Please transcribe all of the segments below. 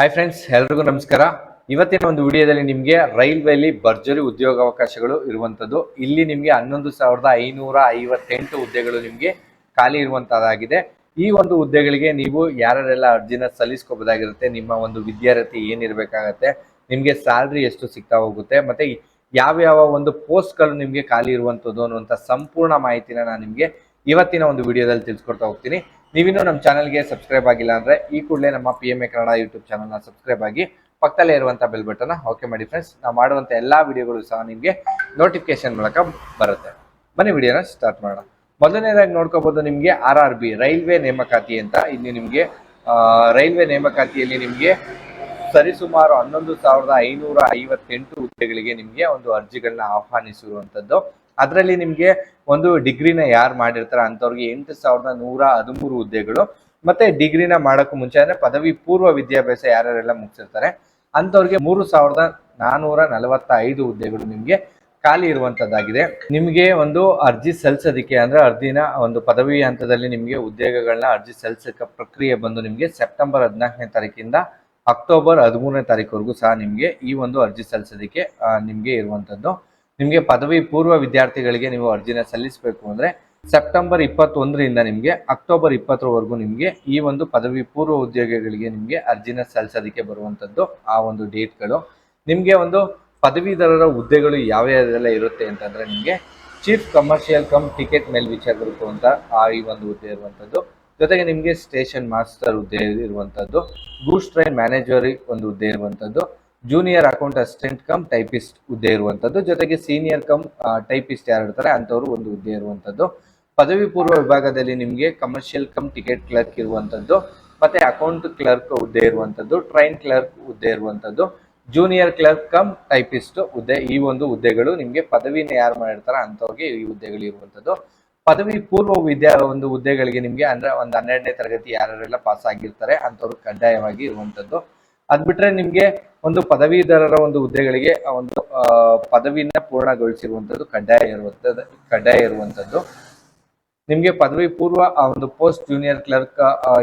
Hi friends ಎಲ್ರಿಗೂ ನಮಸ್ಕಾರ. ಇವತ್ತಿನ ಒಂದು ವಿಡಿಯೋದಲ್ಲಿ ನಿಮಗೆ ರೈಲ್ವೆಲಿ ಭರ್ಜರಿ ಉದ್ಯೋಗಾವಕಾಶಗಳು ಇರುವಂಥದ್ದು. ಇಲ್ಲಿ ನಿಮಗೆ ಹನ್ನೊಂದು ಸಾವಿರದ ಐನೂರ ಐವತ್ತೆಂಟು ಹುದ್ದೆಗಳು ನಿಮಗೆ ಖಾಲಿ ಇರುವಂಥದ್ದಾಗಿದೆ. ಈ ಒಂದು ಹುದ್ದೆಗಳಿಗೆ ನೀವು ಯಾರ್ಯಾರೆಲ್ಲ ಅರ್ಜಿನ ಸಲ್ಲಿಸ್ಕೋಬೋದಾಗಿರುತ್ತೆ, ನಿಮ್ಮ ಒಂದು ವಿದ್ಯಾರ್ಥಿ ಏನಿರಬೇಕಾಗತ್ತೆ, ನಿಮಗೆ ಸ್ಯಾಲ್ರಿ ಎಷ್ಟು ಸಿಗ್ತಾ ಹೋಗುತ್ತೆ, ಮತ್ತು ಯಾವ ಯಾವ ಒಂದು ಪೋಸ್ಟ್ಗಳು ನಿಮಗೆ ಖಾಲಿ ಇರುವಂಥದ್ದು ಅನ್ನುವಂಥ ಸಂಪೂರ್ಣ ಮಾಹಿತಿನ ನಾನು ನಿಮಗೆ ಇವತ್ತಿನ ಒಂದು ವಿಡಿಯೋದಲ್ಲಿ ತಿಳಿಸ್ಕೊಡ್ತಾ ಹೋಗ್ತೀನಿ. ನೀವಿನ್ನೂ ನಮ್ಮ ಚಾನಲ್ಗೆ ಸಬ್ಸ್ಕ್ರೈಬ್ ಆಗಿಲ್ಲ ಅಂದ್ರೆ ಈ ಕೂಡಲೇ ನಮ್ಮ P M A Kannada YouTube ಚಾನಲ್ನ ಸಬ್ಸ್ಕ್ರೈಬ್ ಆಗಿ ಪಕ್ಕದಲ್ಲೇ ಇರುವಂಥ ಬೆಲ್ ಬಟನ್ ಓಕೆ ಮಾಡಿ ಫ್ರೆಂಡ್ಸ್ ನಾವು ಮಾಡುವಂಥ ಎಲ್ಲಾ ವಿಡಿಯೋಗಳು ಸಹ ನಿಮಗೆ ನೋಟಿಫಿಕೇಶನ್ ಮೂಲಕ ಬರುತ್ತೆ. ಬನ್ನಿ ವಿಡಿಯೋನ ಸ್ಟಾರ್ಟ್ ಮಾಡೋಣ. ಮೊದಲನೇದಾಗಿ ನೋಡ್ಕೋಬೋದು ನಿಮಗೆ ಆರ್ ಆರ್ ಬಿ ರೈಲ್ವೆ ನೇಮಕಾತಿ ಅಂತ. ಇಲ್ಲಿ ನಿಮಗೆ ರೈಲ್ವೆ ನೇಮಕಾತಿಯಲ್ಲಿ ನಿಮಗೆ ಸರಿಸುಮಾರು ಹನ್ನೊಂದು ಸಾವಿರದ ಐನೂರ ಐವತ್ತೆಂಟು ಹುದ್ದೆಗಳಿಗೆ ನಿಮಗೆ ಒಂದು ಅರ್ಜಿಗಳನ್ನ ಆಹ್ವಾನಿಸಿರುವಂತದ್ದು. ಅದರಲ್ಲಿ ನಿಮಗೆ ಒಂದು ಡಿಗ್ರಿನ ಯಾರು ಮಾಡಿರ್ತಾರೆ ಅಂಥವ್ರಿಗೆ ಎಂಟು ಸಾವಿರದ ನೂರ ಹದಿಮೂರು ಹುದ್ದೆಗಳು, ಮತ್ತೆ ಡಿಗ್ರಿನ ಮಾಡೋಕ್ಕೂ ಮುಂಚೆ ಅಂದರೆ ಪದವಿ ಪೂರ್ವ ವಿದ್ಯಾಭ್ಯಾಸ ಯಾರ್ಯಾರೆಲ್ಲ ಮುಗಿಸಿರ್ತಾರೆ ಅಂಥವ್ರಿಗೆ ಮೂರು ಸಾವಿರದ ನಾನ್ನೂರ ನಲವತ್ತ ಐದು ಹುದ್ದೆಗಳು ನಿಮಗೆ ಖಾಲಿ ಇರುವಂಥದ್ದಾಗಿದೆ ನಿಮಗೆ ಒಂದು ಅರ್ಜಿ ಸಲ್ಲಿಸೋದಕ್ಕೆ ಅಂದ್ರೆ ಅರ್ಜಿನ ಒಂದು ಪದವಿ ಹಂತದಲ್ಲಿ ನಿಮಗೆ ಉದ್ಯೋಗಗಳನ್ನ ಅರ್ಜಿ ಸಲ್ಲಿಸೋಕೆ ಪ್ರಕ್ರಿಯೆ ಬಂದು ನಿಮಗೆ ಸೆಪ್ಟೆಂಬರ್ ಹದಿನಾಲ್ಕನೇ ತಾರೀಕಿಂದ ಅಕ್ಟೋಬರ್ ಹದಿಮೂರನೇ ತಾರೀಕುವರೆಗೂ ಸಹ ನಿಮಗೆ ಈ ಒಂದು ಅರ್ಜಿ ಸಲ್ಲಿಸೋದಕ್ಕೆ ನಿಮಗೆ ಇರುವಂತದ್ದು. ನಿಮಗೆ ಪದವಿ ಪೂರ್ವ ವಿದ್ಯಾರ್ಥಿಗಳಿಗೆ ನೀವು ಅರ್ಜಿನ ಸಲ್ಲಿಸಬೇಕು ಅಂದ್ರೆ ಸೆಪ್ಟೆಂಬರ್ ಇಪ್ಪತ್ತೊಂದರಿಂದ ನಿಮಗೆ ಅಕ್ಟೋಬರ್ ಇಪ್ಪತ್ತರವರೆಗೂ ನಿಮಗೆ ಈ ಒಂದು ಪದವಿ ಪೂರ್ವ ಉದ್ಯೋಗಗಳಿಗೆ ನಿಮಗೆ ಅರ್ಜಿನ ಸಲ್ಲಿಸೋದಕ್ಕೆ ಬರುವಂಥದ್ದು ಆ ಒಂದು ಡೇಟ್ಗಳು. ನಿಮಗೆ ಒಂದು ಪದವೀಧರರ ಹುದ್ದೆಗಳು ಯಾವ ಯಾವ್ದೆಲ್ಲ ಇರುತ್ತೆ ಅಂತಂದ್ರೆ ನಿಮಗೆ ಚೀಫ್ ಕಮರ್ಷಿಯಲ್ ಕಮ್ ಟಿಕೆಟ್ ಮೇಲ್ವಿಚಾರಕರು ಅಂತ ಆ ಈ ಒಂದು ಹುದ್ದೆ ಇರುವಂಥದ್ದು ಜೊತೆಗೆ ನಿಮಗೆ ಸ್ಟೇಷನ್ ಮಾಸ್ಟರ್ ಹುದ್ದೆ ಇರುವಂಥದ್ದು ಗೂಡ್ಸ್ ಟ್ರೈನ್ ಮ್ಯಾನೇಜರ್ ಒಂದು ಹುದ್ದೆ ಇರುವಂತದ್ದು. Junior account assistant cum typist ಹುದ್ದೆ ಇರುವಂಥದ್ದು ಜೊತೆಗೆ ಸೀನಿಯರ್ ಕಮ್ ಟೈಪಿಸ್ಟ್ ಯಾರು ಇರ್ತಾರೆ ಅಂಥವ್ರು ಒಂದು ಹುದ್ದೆ ಇರುವಂಥದ್ದು ಪದವಿ ಪೂರ್ವ ವಿಭಾಗದಲ್ಲಿ ನಿಮಗೆ ಕಮರ್ಷಿಯಲ್ ಕಮ್ ಟಿಕೆಟ್ ಕ್ಲರ್ಕ್ ಇರುವಂಥದ್ದು ಮತ್ತೆ ಅಕೌಂಟ್ ಕ್ಲರ್ಕ್ ಹುದ್ದೆ ಇರುವಂಥದ್ದು ಟ್ರೈನ್ ಕ್ಲರ್ಕ್ ಹುದ್ದೆ ಇರುವಂಥದ್ದು ಜೂನಿಯರ್ ಕ್ಲರ್ಕ್ ಕಮ್ ಟೈಪಿಸ್ಟ್ ಹುದ್ದೆ, ಈ ಒಂದು ಹುದ್ದೆಗಳು ನಿಮಗೆ ಪದವಿನ ಯಾರು ಮಾಡಿರ್ತಾರೆ ಅಂಥವ್ರಿಗೆ ಈ ಹುದ್ದೆಗಳು ಇರುವಂಥದ್ದು ಪದವಿ ಪೂರ್ವ ವಿದ್ಯಾ ಒಂದು ಹುದ್ದೆಗಳಿಗೆ ನಿಮಗೆ ಅಂದ್ರೆ ಒಂದು ಹನ್ನೆರಡನೇ ತರಗತಿ ಯಾರ್ಯಾರೆಲ್ಲ ಪಾಸ್ ಆಗಿರ್ತಾರೆ ಅಂಥವ್ರು ಕಡ್ಡಾಯವಾಗಿ ಇರುವಂತದ್ದು. ಅದ್ ಬಿಟ್ರೆ ನಿಮ್ಗೆ ಒಂದು ಪದವೀಧರರ ಒಂದು ಹುದ್ದೆಗಳಿಗೆ ಆ ಒಂದು ಪದವಿನ ಪೂರ್ಣಗೊಳಿಸಿರುವಂತದ್ದು ಕಡ್ಡಾಯ ಇರುವಂತದ್ದು ಕಡ್ಡಾಯ ಇರುವಂತದ್ದು ನಿಮ್ಗೆ ಪದವಿ ಪೂರ್ವ ಆ ಒಂದು ಪೋಸ್ಟ್ ಜೂನಿಯರ್ ಕ್ಲರ್ಕ್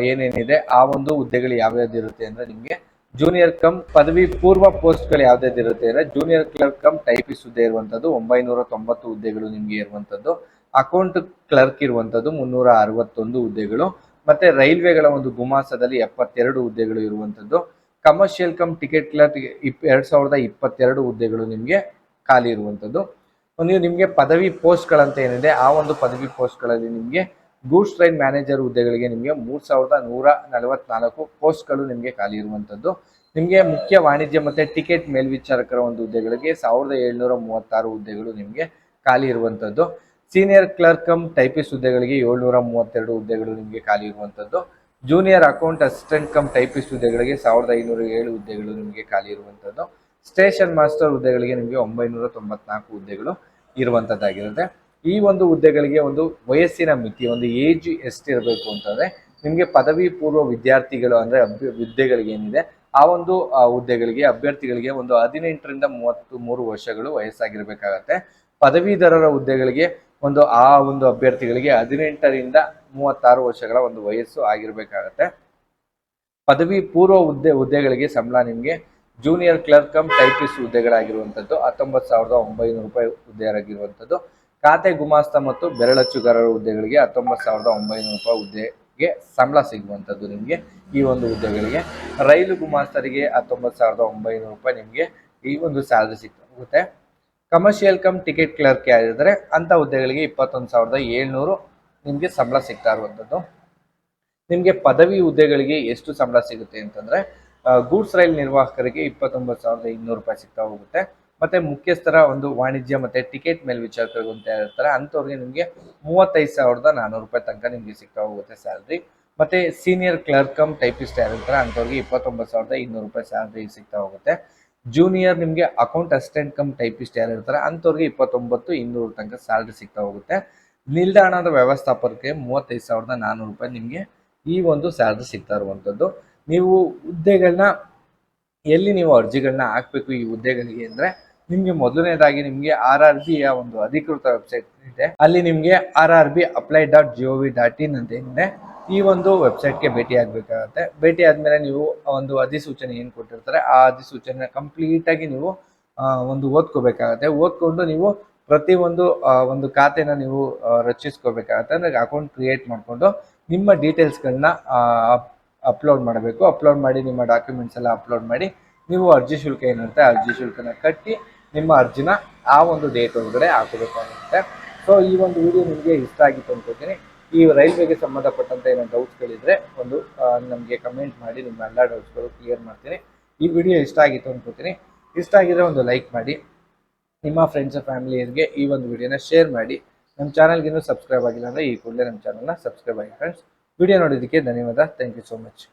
ಏನೇನಿದೆ, ಆ ಒಂದು ಹುದ್ದೆಗಳು ಯಾವ್ಯಾವ್ದು ಇರುತ್ತೆ ಅಂದ್ರೆ ನಿಮ್ಗೆ ಜೂನಿಯರ್ ಕಮ್ ಪದವಿ ಪೂರ್ವ ಪೋಸ್ಟ್ಗಳು ಯಾವ್ದಾದ್ ಇರುತ್ತೆ ಅಂದ್ರೆ ಜೂನಿಯರ್ ಕ್ಲರ್ಕ್ ಕಮ್ ಟೈಪಿಸ್ಟ್ ಹುದ್ದೆ ಇರುವಂತದ್ದು ಒಂಬೈನೂರ ತೊಂಬತ್ತು ಹುದ್ದೆಗಳು ನಿಮ್ಗೆ ಇರುವಂತದ್ದು ಅಕೌಂಟ್ ಕ್ಲರ್ಕ್ ಇರುವಂತದ್ದು ಮುನ್ನೂರ ಅರವತ್ತೊಂದು ಹುದ್ದೆಗಳು, ಮತ್ತೆ ರೈಲ್ವೆಗಳ ಒಂದು ಗುಮಾಸದಲ್ಲಿ ಎಪ್ಪತ್ತೆರಡು ಹುದ್ದೆಗಳು ಇರುವಂತದ್ದು ಕಮರ್ಷಿಯಲ್ ಕಮ್ ಟಿಕೆಟ್ ಕ್ಲರ್ಕ್ ಇಪ್ ಎರಡು ಸಾವಿರದ ಇಪ್ಪತ್ತೆರಡು ಹುದ್ದೆಗಳು ನಿಮಗೆ ಖಾಲಿ ಇರುವಂಥದ್ದು ನೀವು ನಿಮಗೆ ಪದವಿ ಪೋಸ್ಟ್ಗಳಂತ ಏನಿದೆ, ಆ ಒಂದು ಪದವಿ ಪೋಸ್ಟ್ಗಳಲ್ಲಿ ನಿಮಗೆ ಗೂಡ್ಸ್ ಟ್ರೈನ್ ಮ್ಯಾನೇಜರ್ ಹುದ್ದೆಗಳಿಗೆ ನಿಮಗೆ ಮೂರು ಸಾವಿರದ ನೂರ ನಲವತ್ನಾಲ್ಕು ಪೋಸ್ಟ್ಗಳು ನಿಮಗೆ ಖಾಲಿ ಇರುವಂಥದ್ದು ನಿಮಗೆ ಮುಖ್ಯ ವಾಣಿಜ್ಯ ಮತ್ತು ಟಿಕೆಟ್ ಮೇಲ್ವಿಚಾರಕರ ಒಂದು ಹುದ್ದೆಗಳಿಗೆ ಸಾವಿರದ ಏಳ್ನೂರ ಮೂವತ್ತಾರು ಹುದ್ದೆಗಳು ನಿಮಗೆ ಖಾಲಿ ಇರುವಂಥದ್ದು ಸೀನಿಯರ್ ಕ್ಲರ್ಕ್ ಕಮ್ ಟೈಪಿಸ್ಟ್ ಹುದ್ದೆಗಳಿಗೆ ಏಳ್ನೂರ ಮೂವತ್ತೆರಡು ಹುದ್ದೆಗಳು ನಿಮಗೆ ಖಾಲಿ ಇರುವಂತದ್ದು. Junior account assistant cum typist ಹುದ್ದೆಗಳಿಗೆ ಸಾವಿರದ ಐನೂರ ಏಳು ಹುದ್ದೆಗಳು ನಿಮಗೆ ಖಾಲಿ ಇರುವಂಥದ್ದು ಸ್ಟೇಷನ್ ಮಾಸ್ಟರ್ ಹುದ್ದೆಗಳಿಗೆ ನಿಮಗೆ ಒಂಬೈನೂರ ತೊಂಬತ್ನಾಲ್ಕು ಹುದ್ದೆಗಳು ಇರುವಂಥದ್ದಾಗಿರುತ್ತೆ ಈ ಒಂದು ಹುದ್ದೆಗಳಿಗೆ ಒಂದು ವಯಸ್ಸಿನ ಮಿತಿ, ಒಂದು ಏಜ್ ಎಷ್ಟಿರಬೇಕು ಅಂತಂದರೆ ನಿಮಗೆ ಪದವಿ ಪೂರ್ವ ವಿದ್ಯಾರ್ಥಿಗಳು ಅಂದರೆ ಅಭ್ಯ, ಹುದ್ದೆಗಳಿಗೆ ಏನಿದೆ, ಆ ಒಂದು ಹುದ್ದೆಗಳಿಗೆ, ಅಭ್ಯರ್ಥಿಗಳಿಗೆ ಒಂದು ಹದಿನೆಂಟರಿಂದ ಮೂವತ್ತು ಮೂರು ವರ್ಷಗಳು ವಯಸ್ಸಾಗಿರಬೇಕಾಗತ್ತೆ. ಪದವೀಧರರ ಹುದ್ದೆಗಳಿಗೆ ಒಂದು, ಆ ಒಂದು ಅಭ್ಯರ್ಥಿಗಳಿಗೆ ಹದಿನೆಂಟರಿಂದ ಮೂವತ್ತಾರು ವರ್ಷಗಳ ಒಂದು ವಯಸ್ಸು ಆಗಿರಬೇಕಾಗತ್ತೆ. ಪದವಿ ಪೂರ್ವ ಹುದ್ದೆ ಹುದ್ದೆಗಳಿಗೆ ಸಂಬಳ ನಿಮಗೆ. ಜೂನಿಯರ್ ಕ್ಲರ್ಕ್ ಕಮ್ ಟೈಪಿಸ್ಟ್ ಹುದ್ದೆಗಳಾಗಿರುವಂಥದ್ದು, ಹತ್ತೊಂಬತ್ತು ಸಾವಿರದ ಒಂಬೈನೂರು ರೂಪಾಯಿ ಹುದ್ದೆಯಾಗಿರುವಂಥದ್ದು. ಖಾತೆ ಗುಮಾಸ್ತ ಮತ್ತು ಬೆರಳಚ್ಚುಗಾರರ ಹುದ್ದೆಗಳಿಗೆ ಹತ್ತೊಂಬತ್ತು ಸಾವಿರದ ಒಂಬೈನೂರು ರೂಪಾಯಿ ಹುದ್ದೆಗೆ ಸಂಬಳ ಸಿಗುವಂಥದ್ದು ನಿಮಗೆ ಈ ಒಂದು ಹುದ್ದೆಗಳಿಗೆ. ರೈಲು ಗುಮಾಸ್ತರಿಗೆ ಹತ್ತೊಂಬತ್ತು ಸಾವಿರದ ಒಂಬೈನೂರು ರೂಪಾಯಿ ನಿಮಗೆ ಈ ಒಂದು ಸ್ಯಾಲ್ರಿ ಸಿಗುತ್ತೆ. ಕಮರ್ಷಿಯಲ್ ಕಮ್ ಟಿಕೆಟ್ ಕ್ಲರ್ಕ್ ಆಗಿದ್ದರೆ ಅಂಥ ಹುದ್ದೆಗಳಿಗೆ ಇಪ್ಪತ್ತೊಂದು ಸಾವಿರದ ಏಳ್ನೂರು ನಿಮಗೆ ಸಂಬಳ ಸಿಗ್ತಾ ಇರುವಂಥದ್ದು. ನಿಮಗೆ ಪದವಿ ಹುದ್ದೆಗಳಿಗೆ ಎಷ್ಟು ಸಂಬಳ ಸಿಗುತ್ತೆ ಅಂತಂದರೆ ಗೂಡ್ಸ್ ರೈಲ್ ನಿರ್ವಾಹಕರಿಗೆ ಇಪ್ಪತ್ತೊಂಬತ್ತು ಸಾವಿರದ ಇನ್ನೂರು ರೂಪಾಯಿ ಸಿಗ್ತಾ ಹೋಗುತ್ತೆ. ಮತ್ತೆ ಮುಖ್ಯಸ್ಥರ ಒಂದು ವಾಣಿಜ್ಯ ಮತ್ತು ಟಿಕೆಟ್ ಮೇಲ್ವಿಚಾರಕರು ಅಂತ ಇರ್ತಾರೆ, ಅಂಥವ್ರಿಗೆ ನಿಮಗೆ ಮೂವತ್ತೈದು ಸಾವಿರದ ನಾನ್ನೂರು ರೂಪಾಯಿ ತನಕ ನಿಮಗೆ ಸಿಗ್ತಾ ಹೋಗುತ್ತೆ ಸ್ಯಾಲ್ರಿ. ಮತ್ತೆ ಸೀನಿಯರ್ ಕ್ಲರ್ಕ್ ಕಮ್ ಟೈಪಿಸ್ಟ್ ಯಾರಿರ್ತಾರೆ ಅಂಥವ್ರಿಗೆ ಇಪ್ಪತ್ತೊಂಬತ್ತು ಸಾವಿರದ ಇನ್ನೂರು ರೂಪಾಯಿ ಸ್ಯಾಲ್ರಿ ಸಿಗ್ತಾ ಹೋಗುತ್ತೆ. ಜೂನಿಯರ್ ನಿಮಗೆ ಅಕೌಂಟ್ ಅಸಿಸ್ಟೆಂಟ್ ಕಮ್ ಟೈಪಿಸ್ಟ್ ಯಾರಿರ್ತಾರೆ ಅಂಥವ್ರಿಗೆ ಇಪ್ಪತ್ತೊಂಬತ್ತು ಇನ್ನೂರು ತನಕ ಸ್ಯಾಲ್ರಿ ಸಿಗ್ತಾ ಹೋಗುತ್ತೆ. ನಿಲ್ದಾಣದ ವ್ಯವಸ್ಥಾಪಕರಿಗೆ ಮೂವತ್ತೈದು ಸಾವಿರದ ನಾನ್ನೂರು ರೂಪಾಯಿ ನಿಮಗೆ ಈ ಒಂದು ಸ್ಯಾಲ್ರಿ ಸಿಗ್ತಾ ಇರುವಂಥದ್ದು. ನೀವು ಹುದ್ದೆಗಳನ್ನ ಎಲ್ಲಿ ನೀವು ಅರ್ಜಿಗಳನ್ನ ಹಾಕಬೇಕು ಈ ಹುದ್ದೆಗಳಿಗೆ ಅಂದರೆ ನಿಮಗೆ ಮೊದಲನೇದಾಗಿ ನಿಮಗೆ ಆರ್ ಆರ್ ಬಿ ಒಂದು ಅಧಿಕೃತ ವೆಬ್ಸೈಟ್ ಇದೆ. ಅಲ್ಲಿ ನಿಮಗೆ R R B apply dot G O V dot in ಅಂತ ಏನಿದೆ, ಈ ಒಂದು ವೆಬ್ಸೈಟ್ಗೆ ಭೇಟಿ ಆಗಬೇಕಾಗತ್ತೆ. ಭೇಟಿ ಆದಮೇಲೆ ನೀವು ಒಂದು ಅಧಿಸೂಚನೆ ಏನು ಕೊಟ್ಟಿರ್ತಾರೆ, ಆ ಅಧಿಸೂಚನೆ ಕಂಪ್ಲೀಟಾಗಿ ನೀವು ಒಂದು ಓದ್ಕೋಬೇಕಾಗತ್ತೆ. ಓದ್ಕೊಂಡು ನೀವು ಪ್ರತಿ ಒಂದು ಖಾತೆನ ನೀವು ರಚಿಸ್ಕೋಬೇಕಾಗತ್ತೆ. ಅಂದರೆ ಅಕೌಂಟ್ ಕ್ರಿಯೇಟ್ ಮಾಡಿಕೊಂಡು ನಿಮ್ಮ ಡೀಟೇಲ್ಸ್ಗಳನ್ನ ಅಪ್ಲೋಡ್ ಮಾಡಬೇಕು. ಅಪ್ಲೋಡ್ ಮಾಡಿ ನಿಮ್ಮ ಡಾಕ್ಯುಮೆಂಟ್ಸ್ ಎಲ್ಲ ಅಪ್ಲೋಡ್ ಮಾಡಿ ನೀವು ಅರ್ಜಿ ಶುಲ್ಕ ಏನಿರುತ್ತೆ ಅರ್ಜಿ ಶುಲ್ಕನ ಕಟ್ಟಿ ನಿಮ್ಮ ಅರ್ಜಿನ ಆ ಒಂದು ಡೇಟ್ ಒಳಗಡೆ ಹಾಕಬೇಕಾಗುತ್ತೆ. ಸೊ ಈ ಒಂದು ವಿಡಿಯೋ ನಿಮಗೆ ಇಷ್ಟ ಆಗಿತ್ತು ಅನ್ಕೋತೀನಿ. ಈ ರೈಲ್ವೆಗೆ ಸಂಬಂಧಪಟ್ಟಂತ ಏನೋ ಡೌಟ್ಸ್ಗಳಿದ್ರೆ ಒಂದು ನಮಗೆ ಕಮೆಂಟ್ ಮಾಡಿ, ನಿಮ್ಮ ಎಲ್ಲ ಡೌಟ್ಸ್ಗಳು ಕ್ಲಿಯರ್ ಮಾಡ್ತೀನಿ. ಈ ವಿಡಿಯೋ ಇಷ್ಟ ಆಗಿತ್ತು ಅನ್ಕೋತೀನಿ. ಇಷ್ಟ ಆಗಿದ್ರೆ ಒಂದು ಲೈಕ್ ಮಾಡಿ. ನಿಮ್ಮ ಫ್ರೆಂಡ್ಸ್ ಫ್ಯಾಮಿಲಿಯರಿಗೆ ಈ ಒಂದು ವಿಡಿಯೋನ ಶೇರ್ ಮಾಡಿ. ನಮ್ಮ ಚಾನಲ್ಗೆ ಇನ್ನೂ ಸಬ್ಸ್ಕ್ರೈಬ್ ಆಗಿಲ್ಲ ಅಂದರೆ ಈ ಕೂಡಲೇ ನಮ್ಮ ಚಾನಲ್ನ ಸಬ್ಸ್ಕ್ರೈಬ್ ಆಗಿ ಫ್ರೆಂಡ್ಸ್ ವಿಡಿಯೋ ನೋಡೋದಕ್ಕೆ ಧನ್ಯವಾದ. Thank you so much